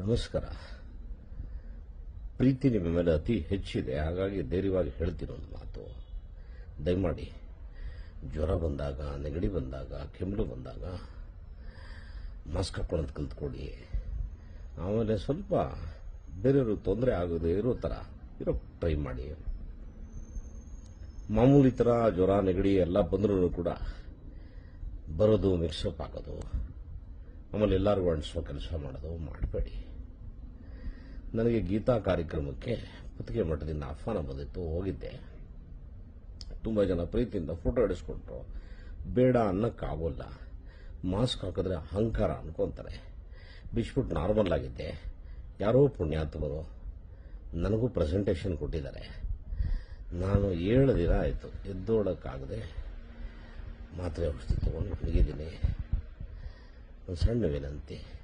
ನಮಸ್ಕಾರ. ಪ್ರೀತಿ ನಿಮ್ಮ ಮೇಲೆ ಅತಿ ಹೆಚ್ಚಿದೆ. ಹಾಗಾಗಿ ಧೈರ್ಯವಾಗಿ ಹೇಳ್ತೀನಿ ಒಂದು ಮಾತು. ದಯಮಾಡಿ, ಜ್ವರ ಬಂದಾಗ, ನೆಗಡಿ ಬಂದಾಗ, ಕೆಮ್ಮು ಬಂದಾಗ ಮಾಸ್ಕ್ ಹಾಕೊಳ್ಳೋದು ಕಲ್ತ್ಕೊಳ್ಳಿ. ಆಮೇಲೆ ಸ್ವಲ್ಪ ಬೇರೆಯವ್ರಿಗೆ ತೊಂದರೆ ಆಗದೆ ಇರೋ ಥರ ಇರೋ ಟ್ರೈ ಮಾಡಿ. ಮಾಮೂಲಿ ಥರ ಜ್ವರ, ನೆಗಡಿ ಎಲ್ಲ ಬಂದರೂ ಕೂಡ ಬರೋದು ಮಿಕ್ಸಪ್ ಆಗೋದು. ಆಮೇಲೆ ಎಲ್ಲರಿಗೂ ಅಣಿಸುವ ಕೆಲಸ ಮಾಡೋದು ಮಾಡಬೇಡಿ. ನನಗೆ ಗೀತಾ ಕಾರ್ಯಕ್ರಮಕ್ಕೆ ಕುತ್ತಿಗೆ ಮಠದಿಂದ ಆಹ್ವಾನ ಬಂದಿತ್ತು, ಹೋಗಿದ್ದೆ. ತುಂಬ ಜನ ಪ್ರೀತಿಯಿಂದ ಫೋಟೋ ಹಿಡಿಸ್ಕೊಟ್ರು ಬೇಡ ಅನ್ನಕ್ಕಾಗೋಲ್ಲ. ಮಾಸ್ಕ್ ಹಾಕಿದ್ರೆ ಅಹಂಕಾರ ಅನ್ಕೊಂತಾರೆ. ಬಿಚ್ಬಿಟ್ಟು ನಾರ್ಮಲ್ ಆಗಿದ್ದೆ. ಯಾರೋ ಪುಣ್ಯಾತ್ಮರು ನನಗೂ ಪ್ರೆಸೆಂಟೇಷನ್ ಕೊಟ್ಟಿದ್ದಾರೆ. ನಾನು ಏಳು ದಿನ ಆಯಿತು, ಎದ್ದೋಳಕ್ಕಾಗದೆ ಮಾತ್ರೆ ಔಷಧಿ ತೊಗೊಂಡು ಮಲಗಿದ್ದೀನಿ. 猿の上なんて。